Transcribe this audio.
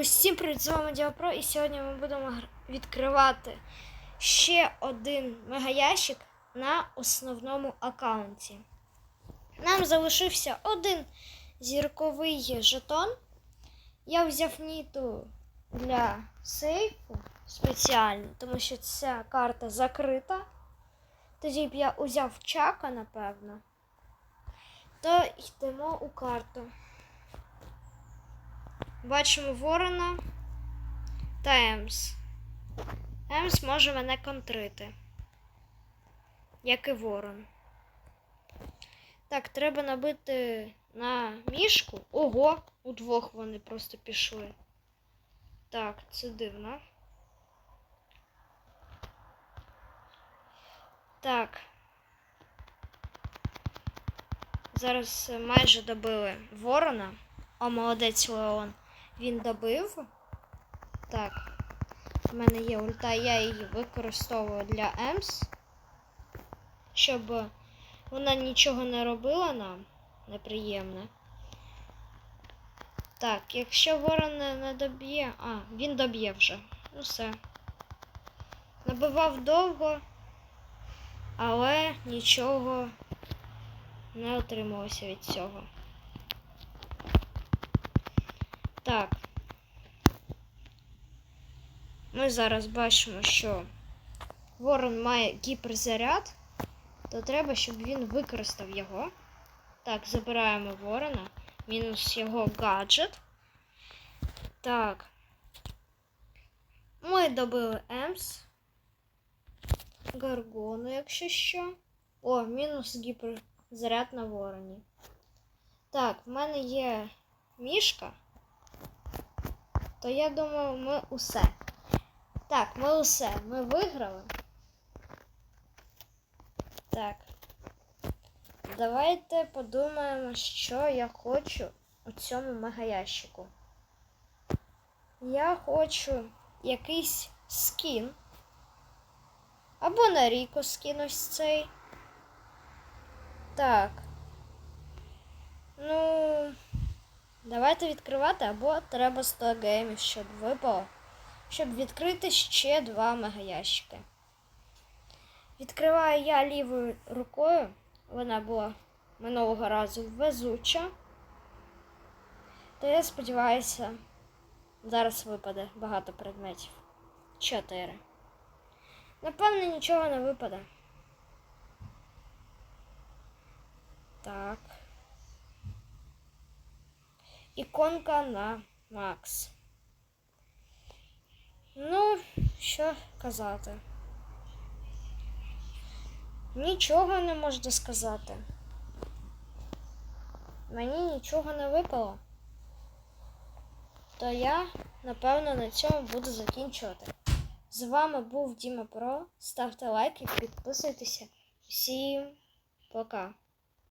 Усім привіт, з вами Діапро, і сьогодні ми будемо відкривати ще один мегаящик на основному аккаунті. Нам залишився один зірковий жетон. Я взяв ніту для сейфу спеціально, тому що ця карта закрита. Тоді б я узяв чака, напевно. То йдемо у карту. Бачимо ворона та Емс. Емс може мене контрити. Як і ворон. Так, треба набити на мішку. Ого, удвох вони просто пішли. Так, це дивно. Так. Зараз майже добили ворона. О, молодець Леон. Він добив. Так. У мене є ульта, я її використовую для Емс. Щоб вона нічого не робила нам неприємне. Так, якщо ворон не, доб'є. А, він доб'є вже. Ну все. Набивав довго, але нічого не отрималося від цього. Так. Ми зараз бачимо, що ворон має гіперзаряд, то треба, щоб він використав його. Так, забираємо ворона. Мінус його гаджет. Так. Ми добили Емс. Гаргону, якщо що. О, мінус гіперзаряд на вороні. Так, в мене є мішка то я думаю, ми усе. Так, ми усе. Ми виграли. Так. Давайте подумаємо, що я хочу у цьому мегаящику. Я хочу якийсь скін. Або на Ріко скін ось цей. Так. Ну. Давайте відкривати, або треба 100 геймів, щоб випало. Щоб відкрити ще два мегаящики. Відкриваю я лівою рукою. Вона була минулого разу везуча. То я сподіваюся, зараз випаде багато предметів. Чотири. Напевно, нічого не випаде. Так. Іконка на Макс. Ну, що казати? Нічого не можна сказати. Мені нічого не випало. То я, напевно, на цьому буду закінчувати. З вами був Діма Про. Ставте лайки, підписуйтеся. Всім пока!